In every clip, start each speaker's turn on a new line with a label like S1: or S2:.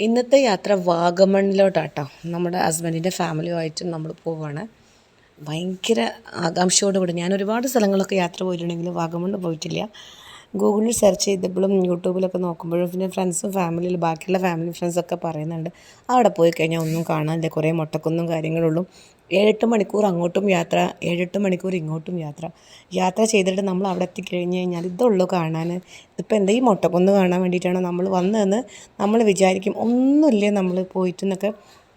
S1: ഇന്നത്തെ യാത്ര വാഗമണിലോട്ടാട്ടോ നമ്മുടെ ഹസ്ബൻഡിന്റെ ഫാമിലിയുമായിട്ട് നമ്മൾ പോവുകയാണ് ഭയങ്കര ആകാംക്ഷയോടുകൂടി. ഞാൻ ഒരുപാട് സ്ഥലങ്ങളൊക്കെ യാത്ര പോയിട്ടുണ്ടെങ്കിലും വാഗമണ് പോയിട്ടില്ല. ഗൂഗിളിൽ സെർച്ച് ചെയ്തപ്പോഴും യൂട്യൂബിലൊക്കെ നോക്കുമ്പോഴും പിന്നെ ഫ്രണ്ട്സും ഫാമിലിയിൽ ബാക്കിയുള്ള ഫാമിലി ഫ്രണ്ട്സൊക്കെ പറയുന്നുണ്ട്. അവിടെ പോയി കഴിഞ്ഞാൽ ഒന്നും കാണാനില്ല. കുറേ മുട്ടക്കൊന്നും കാര്യങ്ങളുള്ളൂ. ഏഴെട്ട് മണിക്കൂർ അങ്ങോട്ടും യാത്ര ഏഴെട്ട് മണിക്കൂർ ഇങ്ങോട്ടും യാത്ര. യാത്ര ചെയ്തിട്ട് നമ്മൾ അവിടെ എത്തിക്കഴിഞ്ഞ് കഴിഞ്ഞാൽ ഇതുള്ളൂ കാണാൻ. ഇതിപ്പോൾ എന്താ ഈ മൊട്ടക്കുന്ന് കാണാൻ വേണ്ടിയിട്ടാണ് നമ്മൾ വന്നതെന്ന് നമ്മൾ വിചാരിക്കും. ഒന്നുമില്ലേ നമ്മൾ പോയിട്ടെന്നൊക്കെ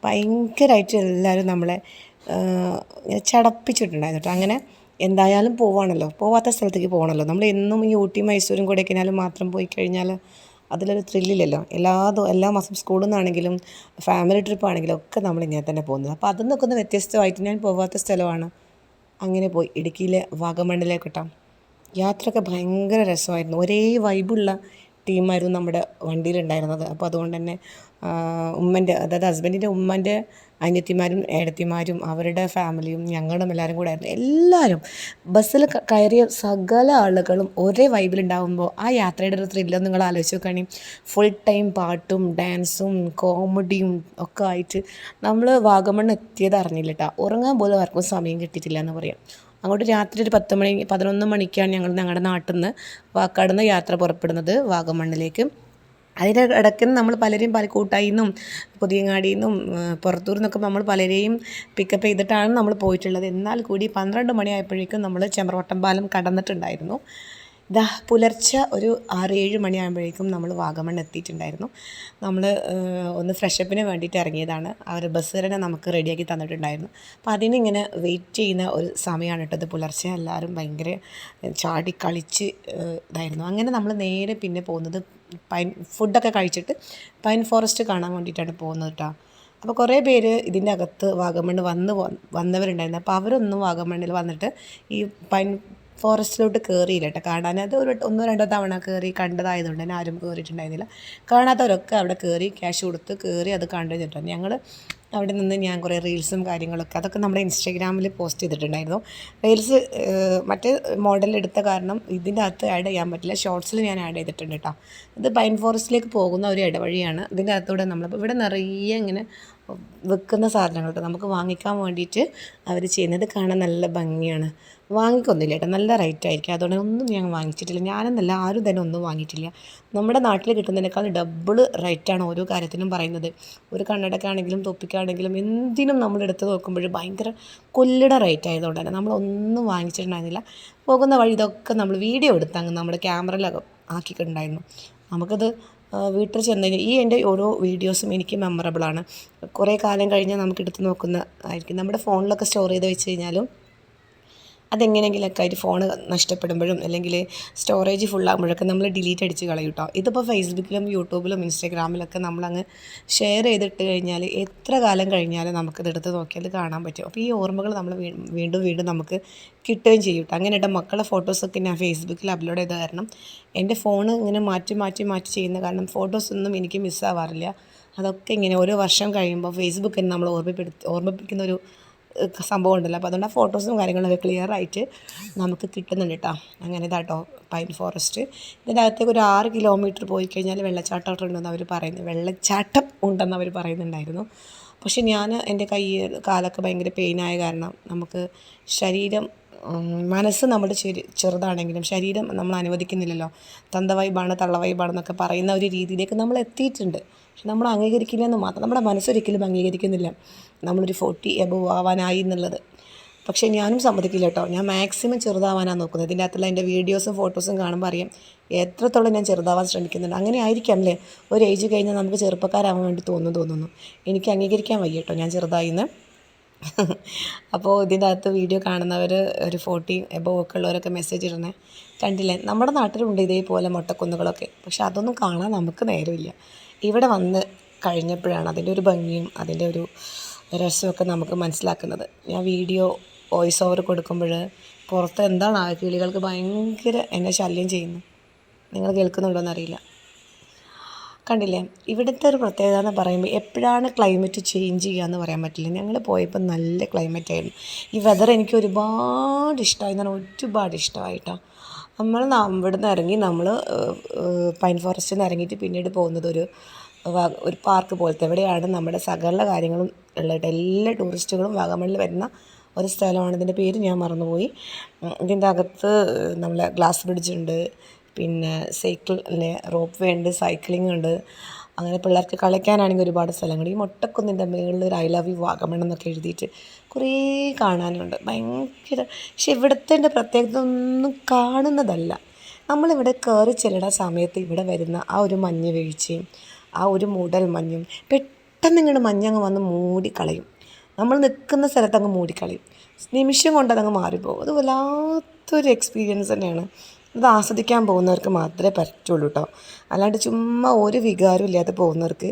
S1: ഭയങ്കരമായിട്ട് എല്ലാവരും നമ്മളെ ചടപ്പിച്ചിട്ടുണ്ടായിരുന്നു കേട്ടോ. അങ്ങനെ എന്തായാലും പോവാണല്ലോ. പോവാത്ത സ്ഥലത്തേക്ക് പോകണമല്ലോ നമ്മൾ എന്നും ഈ ഊട്ടി മൈസൂരും കൊടൈക്കനാലും മാത്രം പോയി കഴിഞ്ഞാൽ അതിലൊരു ത്രില്ലില്ലല്ലോ എല്ലാ എല്ലാ മാസം സ്കൂളിൽ നിന്നാണെങ്കിലും ഫാമിലി ട്രിപ്പ് ആണെങ്കിലും ഒക്കെ നമ്മൾ ഇങ്ങനെ തന്നെ പോകുന്നത്. അപ്പോൾ അതിൽ നിന്നൊക്കെ ഒന്ന് വ്യത്യസ്തമായിട്ട് ഞാൻ പോവാത്ത സ്ഥലമാണ്. അങ്ങനെ പോയി. ഇടുക്കിയിലെ വാഗമണ്ണിലേക്ക് കേട്ടോ. യാത്രയൊക്കെ ഭയങ്കര രസമായിരുന്നു. ഒരേ വൈബുള്ള ടീമായിരുന്നു നമ്മുടെ വണ്ടിയിലുണ്ടായിരുന്നത്. അപ്പോൾ അതുകൊണ്ട് തന്നെ ഉമ്മന്റെ അതായത് ഹസ്ബൻഡിന്റെ ഉമ്മന്റെ അനിയത്തിമാരും ഏടത്തിമാരും അവരുടെ ഫാമിലിയും ഞങ്ങളും എല്ലാവരും കൂടെ ആയിരുന്നു. എല്ലാവരും ബസ്സിൽ കയറിയ സകല ആളുകളും ഒരേ വൈബിലുണ്ടാകുമ്പോൾ ആ യാത്രയുടെ ഒരു ത്രില്ല് നിങ്ങൾ ആലോചിച്ച് നോക്കുകയാണെങ്കിൽ ഫുൾ ടൈം പാട്ടും ഡാൻസും കോമഡിയും ഒക്കെ ആയിട്ട് നമ്മൾ വാഗമൺ എത്തിയത് അറിഞ്ഞില്ല കേട്ടോ ഉറങ്ങാൻ പോലും ആർക്കും സമയം കിട്ടിയിട്ടില്ല എന്ന് പറയാം. അങ്ങോട്ട് രാത്രി ഒരു പത്ത് മണി പതിനൊന്ന് മണിക്കാണ് ഞങ്ങൾ ഞങ്ങളുടെ നാട്ടിൽ നിന്ന് വാക്കാട് നിന്ന് യാത്ര പുറപ്പെടുന്നത് വാഗമണ്ണിലേക്ക്. അതിന്റെ ഇടയ്ക്ക് നമ്മൾ പലരെയും പല കൂട്ടായിൽ നിന്നും പുതിയങ്ങാടിയിൽ നിന്നും പുറത്തൂർ നിന്നൊക്കെ നമ്മൾ പലരെയും പിക്കപ്പ് ചെയ്തിട്ടാണ് നമ്മൾ പോയിട്ടുള്ളത്. എന്നാൽ കൂടി പന്ത്രണ്ട് മണിയായപ്പോഴേക്കും നമ്മൾ ചെമ്പ്രവട്ടം പാലം കടന്നിട്ടുണ്ടായിരുന്നു. ഇതാ പുലർച്ചെ ഒരു ആറ് ഏഴ് മണിയാകുമ്പോഴേക്കും നമ്മൾ വാഗമൺ എത്തിയിട്ടുണ്ടായിരുന്നു. നമ്മൾ ഒന്ന് ഫ്രഷപ്പിന് വേണ്ടിയിട്ട് ഇറങ്ങിയതാണ്. അവർ ബസ് തന്നെ നമുക്ക് റെഡിയാക്കി തന്നിട്ടുണ്ടായിരുന്നു. അപ്പോൾ അതിനിങ്ങനെ വെയിറ്റ് ചെയ്യുന്ന ഒരു സമയമാണ് കേട്ടത്. പുലർച്ചെ എല്ലാവരും ഭയങ്കര ചാടി കളിച്ച് ഇതായിരുന്നു. അങ്ങനെ നമ്മൾ നേരെ പിന്നെ പോകുന്നത് പൈൻ ഫുഡൊക്കെ കഴിച്ചിട്ട് പൈൻ ഫോറസ്റ്റ് കാണാൻ വേണ്ടിയിട്ടാണ് പോകുന്നത് കേട്ടോ അപ്പോൾ കുറേ പേര് ഇതിന്റെ അകത്ത് വാഗമണ്ണ് വന്ന് വന്നവരുണ്ടായിരുന്നു. അപ്പോൾ അവരൊന്നും വാഗമണ്ണിൽ വന്നിട്ട് ഈ പൈൻ ഫോറസ്റ്റിലോട്ട് കയറിയില്ല കേട്ടോ കാണാൻ അത് ഒരു ഒന്നോ രണ്ടോ തവണ കയറി കണ്ടതായതുകൊണ്ട് തന്നെ ആരും കയറിയിട്ടുണ്ടായിരുന്നില്ല കാണാത്തവരൊക്കെ അവിടെ കയറി ക്യാഷ് കൊടുത്ത് കയറി അത് കണ്ടു കേട്ടോ ഞങ്ങൾ അവിടെ നിന്ന് ഞാൻ കുറേ റീൽസും കാര്യങ്ങളൊക്കെ അതൊക്കെ നമ്മുടെ ഇൻസ്റ്റാഗ്രാമിൽ പോസ്റ്റ് ചെയ്തിട്ടുണ്ടായിരുന്നു. റീൽസ് മറ്റേ മോഡൽ എടുത്ത കാരണം ഇതിന്റെ അകത്ത് ആഡ് ചെയ്യാൻ പറ്റില്ല. ഷോർട്സിൽ ഞാൻ ആഡ് ചെയ്തിട്ടുണ്ട് കേട്ടോ ഇത് പൈൻ ഫോറസ്റ്റിലേക്ക് പോകുന്ന ഒരു ഇടവഴിയാണ്. ഇതിന്റെ അകത്തൂടെ നമ്മളിപ്പോൾ ഇവിടെ നിറയെ ഇങ്ങനെ വെക്കുന്ന സാധനങ്ങൾ കേട്ടോ. നമുക്ക് വാങ്ങിക്കാൻ വേണ്ടിയിട്ട് അവർ ചെയ്യുന്നത് കാണാൻ നല്ല ഭംഗിയാണ്. വാങ്ങിക്കൊന്നുമില്ല കേട്ടോ. നല്ല റേറ്റ് ആയിരിക്കും. അതുകൊണ്ട് ഒന്നും ഞാൻ വാങ്ങിച്ചിട്ടില്ല. ഞാനെന്നല്ല ആരും തന്നെ ഒന്നും വാങ്ങിയിട്ടില്ല. നമ്മുടെ നാട്ടിൽ കിട്ടുന്നതിനേക്കാൾ ഡബിൾ റേറ്റാണ് ഓരോ കാര്യത്തിനും പറയുന്നത്. ഒരു കണ്ണടക്കാണെങ്കിലും തൊപ്പിക്കാണെങ്കിലും എന്തിനും നമ്മൾ എടുത്ത് നോക്കുമ്പോൾ ഭയങ്കര കൊല്ലിട റേറ്റ് ആയതുകൊണ്ട് തന്നെ നമ്മളൊന്നും വാങ്ങിച്ചിട്ടുണ്ടായിരുന്നില്ല. പോകുന്ന വഴി ഇതൊക്കെ നമ്മൾ വീഡിയോ എടുത്ത് അങ്ങ് നമ്മുടെ ക്യാമറയിലൊക്കെ ആക്കിയിട്ടുണ്ടായിരുന്നു നമുക്കത് വീട്ടിൽ ചെന്ന് ഈ എന്റെ ഓരോ വീഡിയോസും എനിക്ക് മെമ്മറബിളാണ് കുറേ കാലം കഴിഞ്ഞാൽ നമുക്ക് എടുത്ത് നോക്കുന്ന ആയിരിക്കും. നമ്മുടെ ഫോണിലൊക്കെ സ്റ്റോർ ചെയ്ത് വെച്ച് കഴിഞ്ഞാലും അതെങ്ങനെയെങ്കിലൊക്കെ ആയിട്ട് ഫോൺ നഷ്ടപ്പെടുമ്പോഴും അല്ലെങ്കിൽ സ്റ്റോറേജ് ഫുള്ളാകുമ്പോഴൊക്കെ നമ്മൾ ഡിലീറ്റ് അടിച്ച് കളയും കേട്ടോ ഇതിപ്പോൾ ഫേസ്ബുക്കിലും യൂട്യൂബിലും ഇൻസ്റ്റാഗ്രാമിലൊക്കെ നമ്മളങ്ങ് ഷെയർ ചെയ്തിട്ട് കഴിഞ്ഞാൽ എത്ര കാലം കഴിഞ്ഞാലും നമുക്കത് എടുത്ത് നോക്കിയാൽ കാണാൻ പറ്റും. അപ്പോൾ ഈ ഓർമ്മകൾ നമ്മൾ വീണ്ടും വീണ്ടും നമുക്ക് കിട്ടുകയും ചെയ്യും കേട്ടോ അങ്ങനെ എന്റെ മക്കളുടെ ഫോട്ടോസൊക്കെ ഞാൻ ഫേസ്ബുക്കിൽ അപ്ലോഡ് ചെയ്ത കാരണം എന്റെ ഫോൺ ഇങ്ങനെ മാറ്റി മാറ്റി മാറ്റി ചെയ്യുന്ന കാരണം ഫോട്ടോസൊന്നും എനിക്ക് മിസ്സാവാറില്ല അതൊക്കെ ഇങ്ങനെ ഓരോ വർഷം കഴിയുമ്പോൾ ഫേസ്ബുക്കിൽ നമ്മൾ ഓർമ്മപ്പെടുത്തി ഓർമ്മിപ്പിക്കുന്ന ഒരു സംഭവം ഉണ്ടല്ലോ. അപ്പോൾ അതുകൊണ്ട് ആ ഫോട്ടോസും കാര്യങ്ങളൊക്കെ ക്ലിയർ ആയിട്ട് നമുക്ക് കിട്ടുന്നുണ്ട് കേട്ടോ അങ്ങനെ ഇതാട്ടോ പൈൻ ഫോറസ്റ്റ് ഇതിന്റെ അകത്തേക്ക് ഒരു ആറ് കിലോമീറ്റർ പോയി കഴിഞ്ഞാൽ വെള്ളച്ചാട്ടം ഉണ്ടെന്ന് അവർ പറയുന്നു. വെള്ളച്ചാട്ടം ഉണ്ടെന്ന് അവർ പറയുന്നുണ്ടായിരുന്നു. പക്ഷെ ഞാൻ എന്റെ കൈ കാലൊക്കെ ഭയങ്കര പെയിനായ കാരണം നമുക്ക് ശരീരം മനസ്സ് നമ്മുടെ ചെറു ചെറുതാണെങ്കിലും ശരീരം നമ്മൾ അനുവദിക്കുന്നില്ലല്ലോ. തന്ത വൈബാണ് തള്ള വൈബാണെന്നൊക്കെ പറയുന്ന ഒരു രീതിയിലേക്ക് നമ്മൾ എത്തിയിട്ടുണ്ട്. പക്ഷെ നമ്മൾ അംഗീകരിക്കില്ല എന്ന് മാത്രം നമ്മുടെ മനസ്സൊരിക്കലും അംഗീകരിക്കുന്നില്ല. നമ്മളൊരു ഫോർട്ടി എബവ് ആവാനായി എന്നുള്ളത്. പക്ഷേ ഞാനും സമ്മതിക്കില്ല കേട്ടോ. ഞാൻ മാക്സിമം ചെറുതാവാനാണ് നോക്കുന്നത്. ഇതിന്റെ അകത്തുള്ള എന്റെ വീഡിയോസും ഫോട്ടോസും കാണുമ്പോൾ അറിയാം എത്രത്തോളം ഞാൻ ചെറുതാവാൻ ശ്രമിക്കുന്നുണ്ട്. അങ്ങനെ ആയിരിക്കാം അല്ലേ? ഒരു ഏജ് കഴിഞ്ഞാൽ നമുക്ക് ചെറുപ്പക്കാരാവാൻ വേണ്ടി തോന്നുന്നു തോന്നുന്നു. എനിക്ക് അംഗീകരിക്കാൻ വയ്യ കേട്ടോ ഞാൻ ചെറുതായിന്ന് അപ്പോൾ ഇതിന്റെ അകത്ത് വീഡിയോ കാണുന്നവർ ഒരു ഫോർട്ടി എബോ ഒക്കെ ഉള്ളവരൊക്കെ മെസ്സേജ് ഇടണേ കണ്ടില്ലേ? നമ്മുടെ നാട്ടിലുണ്ട് ഇതേപോലെ മുട്ടക്കുന്നുകളൊക്കെ. പക്ഷെ അതൊന്നും കാണാൻ നമുക്ക് നേരമില്ല. ഇവിടെ വന്ന് കഴിഞ്ഞപ്പോഴാണ് അതിന്റെ ഒരു ഭംഗിയും അതിന്റെ ഒരു രസമൊക്കെ നമുക്ക് മനസ്സിലാക്കുന്നത്. ഞാൻ വീഡിയോ വോയിസ് ഓവർ കൊടുക്കുമ്പോൾ പുറത്ത് എന്താണ് ആ കിളികൾക്ക് ഭയങ്കര എന്നെ ശല്യം ചെയ്യുന്നു. നിങ്ങൾ കേൾക്കുന്നുണ്ടോ എന്നറിയില്ല. കണ്ടില്ലേ? ഇവിടുത്തെ ഒരു പ്രത്യേകത എന്ന് പറയുമ്പോൾ എപ്പോഴാണ് ക്ലൈമറ്റ് ചേഞ്ച് ചെയ്യുക എന്ന് പറയാൻ പറ്റില്ല. ഞങ്ങൾ പോയപ്പോൾ നല്ല ക്ലൈമറ്റ് ആയിരുന്നു. ഈ വെതർ എനിക്ക് ഒരുപാട് ഇഷ്ടമായി. എന്ന് പറഞ്ഞാൽ ഒരുപാട് ഇഷ്ടമായിട്ടോ. നമ്മൾ ഇവിടെ ഇവിടുന്ന് ഇറങ്ങി നമ്മൾ പൈൻ ഫോറസ്റ്റിൽ നിന്ന് ഇറങ്ങിയിട്ട് പിന്നീട് പോകുന്നത് ഒരു ഒരു പാർക്ക് പോലത്തെ എവിടെയാണ് നമ്മുടെ സകല കാര്യങ്ങളും ഉള്ളത് എല്ലാ ടൂറിസ്റ്റുകളും വാഗമണിൽ വരുന്ന ഒരു സ്ഥലമാണ്. ഇതിന്റെ പേര് ഞാൻ മറന്നുപോയി. ഇതിന്റെ അകത്ത് നമ്മളെ ഗ്ലാസ് ബ്രിഡ്ജ് ഉണ്ട്. പിന്നെ സൈക്കിൾ അല്ലെ റോപ്പ് വേ ഉണ്ട് സൈക്ലിംഗ് ഉണ്ട്. അങ്ങനെ പിള്ളേർക്ക് കളിക്കാനാണെങ്കിൽ ഒരുപാട് സ്ഥലങ്ങൾ. ഈ മൊട്ടക്കുന്നിന്റെ മുകളിൽ ഒരു ഐ ലവ് യു വാഗമൺ എന്നൊക്കെ എഴുതിയിട്ട് കുറേ കാണാനുണ്ട്. ഭയങ്കര പക്ഷെ ഇവിടുത്തെ പ്രത്യേകത ഒന്നും കാണുന്നതല്ല. നമ്മളിവിടെ കയറി ചെല്ലുന്ന സമയത്ത് ഇവിടെ വരുന്ന ആ ഒരു മഞ്ഞ് വീഴ്ചയും ആ ഒരു മൂടൽ മഞ്ഞും പെട്ടെന്ന് ഇങ്ങോട്ട് മഞ്ഞങ്ങ് വന്ന് മൂടിക്കളയും. നമ്മൾ നിൽക്കുന്ന സ്ഥലത്ത് അങ്ങ് മൂടിക്കളയും. നിമിഷം കൊണ്ട് അതങ്ങ് മാറിപ്പോകും. അത് വല്ലാത്തൊരു എക്സ്പീരിയൻസ് തന്നെയാണ്. അത് ആസ്വദിക്കാൻ പോകുന്നവർക്ക് മാത്രമേ പറ്റുള്ളൂ കേട്ടോ അല്ലാണ്ട് ചുമ്മാ ഒരു വികാരവും ഇല്ലാതെ പോകുന്നവർക്ക്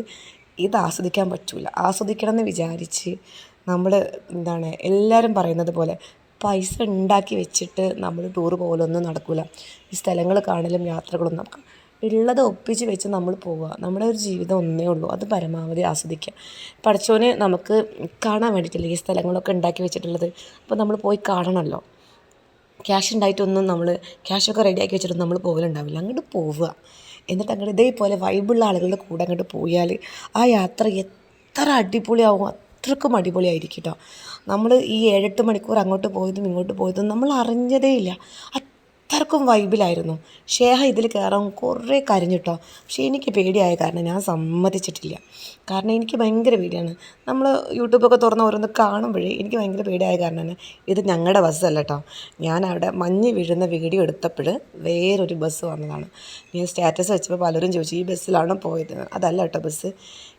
S1: ഇത് ആസ്വദിക്കാൻ പറ്റില്ല ആസ്വദിക്കണം എന്ന് വിചാരിച്ച് നമ്മൾ എന്താണ് എല്ലാവരും പറയുന്നത് പോലെ പൈസ ഉണ്ടാക്കി വെച്ചിട്ട് നമ്മൾ ടൂർ പോകലൊന്നും നടക്കില്ല ഈ സ്ഥലങ്ങൾ കാണലും യാത്രകളൊന്നും നമുക്ക് ഉള്ളത് ഒപ്പിച്ച് വെച്ച് നമ്മൾ പോവുക. നമ്മുടെ ഒരു ജീവിതം ഒന്നേ ഉള്ളൂ. അത് പരമാവധി ആസ്വദിക്കുക. പഠിച്ചോന് നമുക്ക് കാണാൻ വേണ്ടിയിട്ടില്ല ഈ സ്ഥലങ്ങളൊക്കെ ഉണ്ടാക്കി വെച്ചിട്ടുള്ളത്? അപ്പോൾ നമ്മൾ പോയി കാണണമല്ലോ ക്യാഷ് ഉണ്ടായിട്ടൊന്നും നമ്മൾ ക്യാഷൊക്കെ റെഡിയാക്കി വെച്ചിട്ടൊന്നും നമ്മൾ പോകലുണ്ടാവില്ല. അങ്ങോട്ട് പോവുക. എന്നിട്ട് അങ്ങോട്ട് ഇതേപോലെ വൈബുള്ള ആളുകളുടെ കൂടെ അങ്ങോട്ട് പോയാൽ ആ യാത്ര എത്ര അടിപൊളിയാവും. അത്രക്കും അടിപൊളിയായിരിക്കും കേട്ടോ നമ്മൾ ഈ ഏഴെട്ട് മണിക്കൂർ അങ്ങോട്ട് പോയതും ഇങ്ങോട്ട് പോയതും നമ്മൾ അറിഞ്ഞതേ ഇല്ല. അത്രക്കും വൈബിലായിരുന്നു. ഷേഹ ഇതിൽ കയറാൻ കുറേ കരഞ്ഞിട്ടോ. പക്ഷേ എനിക്ക് പേടിയായ കാരണം ഞാൻ സമ്മതിച്ചിട്ടില്ല. കാരണം എനിക്ക് ഭയങ്കര പേടിയാണ്. നമ്മൾ യൂട്യൂബൊക്കെ തുറന്ന് ഓരോന്ന് കാണുമ്പോഴേ എനിക്ക് ഭയങ്കര പേടിയായ കാരണമാണ് ഇത് ഞങ്ങളുടെ ബസ്സല്ല കേട്ടോ ഞാൻ അവിടെ മഞ്ഞ് വീഴുന്ന വീഡിയോ എടുത്തപ്പോൾ വേറൊരു ബസ് വന്നതാണ്. ഞാൻ സ്റ്റാറ്റസ് വെച്ചപ്പോൾ പലരും ചോദിച്ചു ഈ ബസ്സിലാണോ പോയത്? അതല്ല കേട്ടോ ബസ്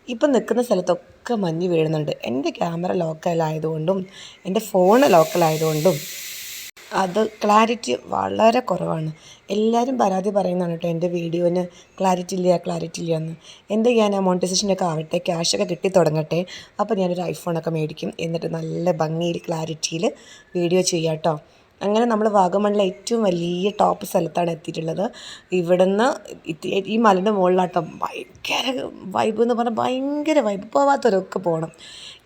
S1: ഇപ്പം നിൽക്കുന്ന സ്ഥലത്തൊക്കെ മഞ്ഞ് വീഴുന്നുണ്ട്. എന്റെ ക്യാമറ ലോക്കലായതുകൊണ്ടും എന്റെ ഫോണ് ലോക്കലായതുകൊണ്ടും അത് ക്ലാരിറ്റി വളരെ കുറവാണ്. എല്ലാവരും പരാതി പറയുന്നതാണ് കേട്ടോ എന്റെ വീഡിയോന് ക്ലാരിറ്റി ഇല്ല ക്ലാരിറ്റി ഇല്ല എന്ന്. എന്ത് ചെയ്യാൻ മോണിറ്റൈസേഷനൊക്കെ ആവട്ടെ ക്യാഷൊക്കെ കിട്ടി തുടങ്ങട്ടെ. അപ്പോൾ ഞാനൊരു ഐഫോണൊക്കെ മേടിക്കും. എന്നിട്ട് നല്ല ഭംഗിയിൽ ക്ലാരിറ്റിയിൽ വീഡിയോ ചെയ്യാം അങ്ങനെ നമ്മൾ വാഗമണിലെ ഏറ്റവും വലിയ ടോപ്പ് സ്ഥലത്താണ് എത്തിയിട്ടുള്ളത്. ഇവിടുന്ന് ഈ മലന്റെ മുകളിലാട്ടോ. ഭയങ്കര വൈബ് എന്ന് പറഞ്ഞാൽ ഭയങ്കര വൈബ് പോവാത്തവരൊക്കെ പോകണം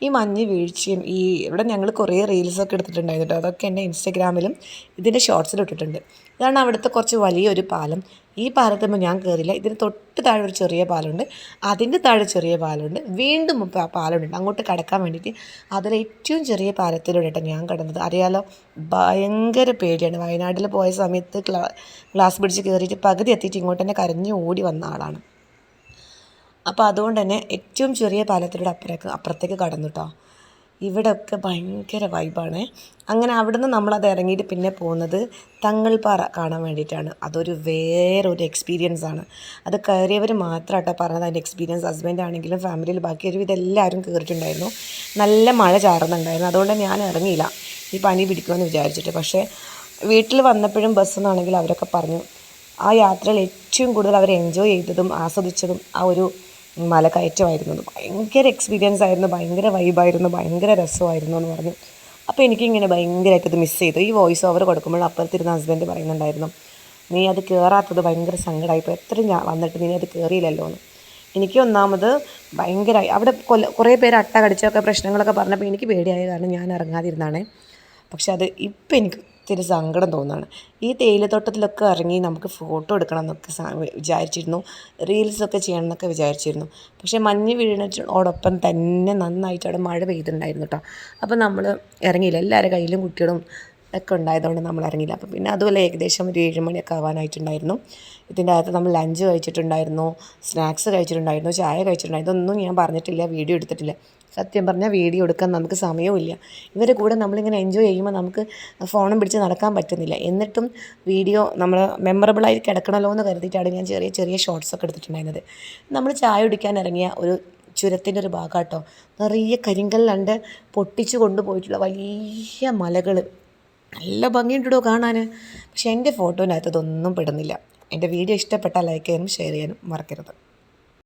S1: ഈ മഞ്ഞ് വീഴ്ചയും ഈ ഇവിടെ ഞങ്ങൾ കുറേ റീൽസൊക്കെ എടുത്തിട്ടുണ്ടായിരുന്നു കേട്ടോ അതൊക്കെ എന്റെ ഇൻസ്റ്റഗ്രാമിലും ഇതിന്റെ ഷോർട്സിലും ഇട്ടിട്ടുണ്ട്. ഇതാണ് അവിടുത്തെ കുറച്ച് വലിയൊരു പാലം. ഈ പാലത്തുമ്പോൾ ഞാൻ കയറില്ല ഇതിന് തൊട്ട് താഴെ ഒരു ചെറിയ പാലമുണ്ട്. അതിന്റെ താഴെ ചെറിയ പാലമുണ്ട്. വീണ്ടും പാലമുണ്ട്. അങ്ങോട്ട് കടക്കാൻ വേണ്ടിയിട്ട് അതിൽ ഏറ്റവും ചെറിയ പാലത്തിലൂടെ കേട്ടോ ഞാൻ കടന്നത്. അറിയാലോ? ഭയങ്കര പേടിയാണ്. വയനാട്ടിൽ പോയ സമയത്ത് ഗ്ലാസ് പിടിച്ച് കയറിയിട്ട് പകുതി എത്തിയിട്ട് ഇങ്ങോട്ട് തന്നെ കരഞ്ഞ് ഓടി വന്ന ആളാണ്. അപ്പോൾ അതുകൊണ്ട് തന്നെ ഏറ്റവും ചെറിയ പാലത്തിലൂടെ അപ്പുറേക്ക് അപ്പുറത്തേക്ക് കടന്നു കേട്ടോ ഇവിടെയൊക്കെ ഭയങ്കര വൈബാണ് അങ്ങനെ അവിടുന്ന് നമ്മളത് ഇറങ്ങിയിട്ട് പിന്നെ പോകുന്നത് തങ്ങൾപ്പാറ കാണാൻ വേണ്ടിയിട്ടാണ്. അതൊരു വേറൊരു എക്സ്പീരിയൻസ് ആണ്. അത് കയറിയവർ മാത്രം കേട്ടോ പറഞ്ഞത്. അതിന്റെ എക്സ്പീരിയൻസ് ഹസ്ബൻഡ് ആണെങ്കിലും ഫാമിലിയിൽ ബാക്കി ഒരു ഇതെല്ലാവരും കയറിയിട്ടുണ്ടായിരുന്നു നല്ല മഴ ചാറുന്നുണ്ടായിരുന്നു. അതുകൊണ്ട് ഞാൻ ഇറങ്ങിയില്ല. ഈ പനി പിടിക്കുമെന്ന് വിചാരിച്ചിട്ട്. പക്ഷേ വീട്ടിൽ വന്നപ്പോഴും ബസ്സെന്നാണെങ്കിൽ അവരൊക്കെ പറഞ്ഞു. ആ യാത്രയിൽ ഏറ്റവും കൂടുതൽ അവർ എൻജോയ് ചെയ്തതും ആസ്വദിച്ചതും ആ ഒരു മലകയറ്റമായിരുന്നു എന്ന്. ഭയങ്കര എക്സ്പീരിയൻസ് ആയിരുന്നു ഭയങ്കര വൈബായിരുന്നു ഭയങ്കര രസമായിരുന്നു എന്ന് പറഞ്ഞു. അപ്പോൾ എനിക്കിങ്ങനെ ഭയങ്കരമായിട്ട് ഇത് മിസ് ചെയ്തു. ഈ വോയിസ് ഓവർ കൊടുക്കുമ്പോൾ അപ്പുറത്തിരുന്ന ഹസ്ബൻഡ് പറയുന്നുണ്ടായിരുന്നു നീ അത് കയറാത്തത് ഭയങ്കര സങ്കടമായിപ്പോൾ എത്ര ഞാൻ വന്നിട്ട് നീ അത് കയറിയില്ലല്ലോ എന്ന്. എനിക്ക് ഒന്നാമത് ഭയങ്കരമായി അവിടെ കൊല്ല കുറേ പേര് അട്ട കടിച്ചൊക്കെ പ്രശ്നങ്ങളൊക്കെ പറഞ്ഞപ്പോൾ എനിക്ക് പേടിയായ കാരണം ഞാൻ ഇറങ്ങാതിരുന്നാണേ പക്ഷെ അത് ഇപ്പം എനിക്ക് ഒത്തിരി സങ്കടം തോന്നുകയാണ്. ഈ തേയിലത്തോട്ടത്തിലൊക്കെ ഇറങ്ങി നമുക്ക് ഫോട്ടോ എടുക്കണം എന്നൊക്കെ വിചാരിച്ചിരുന്നു. റീൽസൊക്കെ ചെയ്യണം എന്നൊക്കെ വിചാരിച്ചിരുന്നു. പക്ഷേ മഞ്ഞ് വീഴുന്നതോടൊപ്പം തന്നെ നന്നായിട്ട് അവിടെ മഴ പെയ്തിട്ടുണ്ടായിരുന്നു കേട്ടോ. അപ്പോൾ നമ്മൾ ഇറങ്ങിയില്ല. എല്ലാവരുടെ കയ്യിലും കുട്ടികളും ഒക്കെ ഉണ്ടായതുകൊണ്ട് നമ്മൾ ഇറങ്ങിയില്ല. അപ്പോൾ പിന്നെ അതുപോലെ ഏകദേശം ഒരു ഏഴ് മണിയൊക്കെ ആവാനായിട്ടുണ്ടായിരുന്നു. ഇതിന്റെ അകത്ത് നമ്മൾ ലഞ്ച് കഴിച്ചിട്ടുണ്ടായിരുന്നു. സ്നാക്സ് കഴിച്ചിട്ടുണ്ടായിരുന്നു. ചായ കഴിച്ചിട്ടുണ്ടായിരുന്നു. ഇതൊന്നും ഞാൻ പറഞ്ഞിട്ടില്ല. വീഡിയോ എടുത്തിട്ടില്ല. സത്യം പറഞ്ഞാൽ വീഡിയോ എടുക്കാൻ നമുക്ക് സമയവുമില്ല. ഇവരുടെ കൂടെ നമ്മളിങ്ങനെ എൻജോയ് ചെയ്യുമ്പോൾ നമുക്ക് ഫോണും പിടിച്ച് നടക്കാൻ പറ്റുന്നില്ല. എന്നിട്ടും വീഡിയോ നമ്മൾ മെമ്മറബിളായി കിടക്കണമല്ലോ എന്ന് കരുതിയിട്ടാണ് ഞാൻ ചെറിയ ചെറിയ ഷോർട്സ് ഒക്കെ എടുത്തിട്ടുണ്ടായിരുന്നത്. നമ്മൾ ചായ കുടിക്കാൻ ഇറങ്ങിയ ഒരു ചുരത്തിന്റെ ഒരു ഭാഗമാട്ടോ നിറയെ കരിങ്കല്ലണ്ട് പൊട്ടിച്ചു കൊണ്ടുപോയിട്ടുള്ള വലിയ മലകൾ നല്ല ഭംഗിയുണ്ടോ കാണാൻ പക്ഷേ എന്റെ ഫോട്ടോനകത്ത് ഇതൊന്നും പെടുന്നില്ല. എന്റെ വീഡിയോ ഇഷ്ടപ്പെട്ടാൽ ലൈക്ക് ചെയ്യാനും ഷെയർ ചെയ്യാനും മറക്കരുത്.